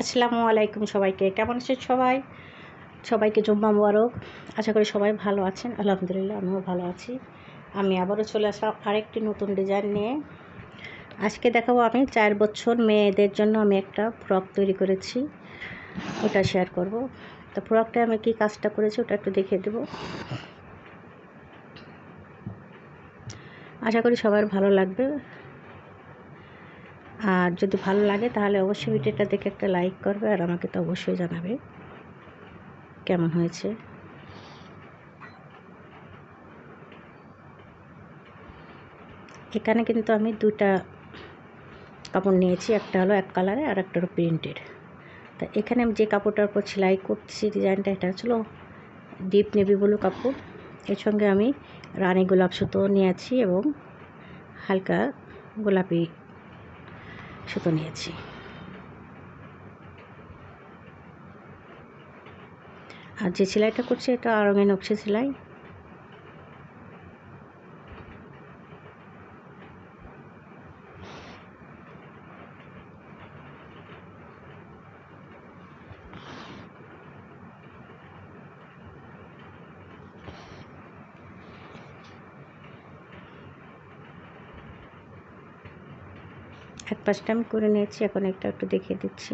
আসসালামু আলাইকুম সবাইকে। কেমন আছেন সবাই? সবাইকে জুম্মা মুবারক। আশা করি সবাই ভালো আছেন। আলহামদুলিল্লাহ, আমিও ভালো আছি। আমি আবারও চলে আসলাম আরেকটি নতুন ডিজাইন নিয়ে। আজকে দেখাবো আমি চার বছর মেয়েদের জন্য আমি একটা ফ্রক তৈরি করেছি। ওটা শেয়ার করব। তো ফ্রকটা আমি কি কাজটা করেছি ওটা একটু দেখিয়ে দেবো। আশা করি সবার ভালো লাগবে। আর যদি ভালো লাগে তাহলে অবশ্যই ভিডিওটা দেখে একটা লাইক করবে আর আমাকে তো অবশ্যই জানাবে। কেমন হয়েছে? এখানে কিন্তু আমি দুটা কাপড় নিয়েছি, একটা হলো এক কালারে আর একটা হলো প্রিন্টের তা এখানে আমি যে কাপড়টার উপর সেলাই করছি ডিজাইনটা এটা হচ্ছিল ডিপ নেভি ব্লু কাপড়। এর সঙ্গে আমি রানী গোলাপ সুতো নিয়েছি এবং হালকা গোলাপি সুতো নিয়েছি। আর যে সেলাইটা করছি এটা আরঙের নকশি সেলাই। এক পাশটা আমি করে নিয়েছি এখন একটা একটু দেখিয়ে দিচ্ছি।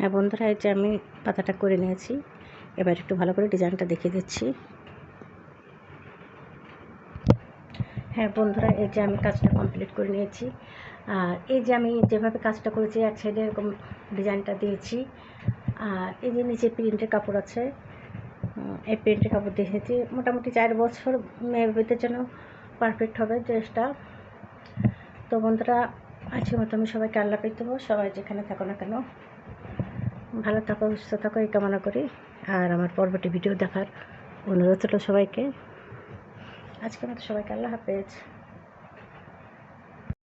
হ্যাঁ বন্ধুরা, এই যে আমি পাতাটা করে নিয়েছি। এবার একটু ভালো করে ডিজাইনটা দেখিয়ে দিচ্ছি। হ্যাঁ বন্ধুরা, এই যে আমি কাজটা কমপ্লিট করে নিয়েছি। আর এই যে আমি যেভাবে কাজটা করেছি, এক সাইডে এরকম ডিজাইনটা দিয়েছি। আর এই যে নিচে প্রিন্টের কাপড় আছে এই প্রিন্টের কাপড় দিয়েছি মোটামুটি চার বছর মেয়েদের জন্য পারফেক্ট হবে ড্রেসটা। তো বন্ধুরা, আজকের মতো আমি সবাইকে আল্লাহ পেয়ে দেবো। সবাই যেখানে থাকো না কেন ভালো থাকো, সুস্থ থাকো, এই কামনা করি। আর আমার পরবর্তী ভিডিও দেখার অনুরোধ হলো সবাইকে। আজকে মতো সবাইকে আল্লাহ হাফেজ।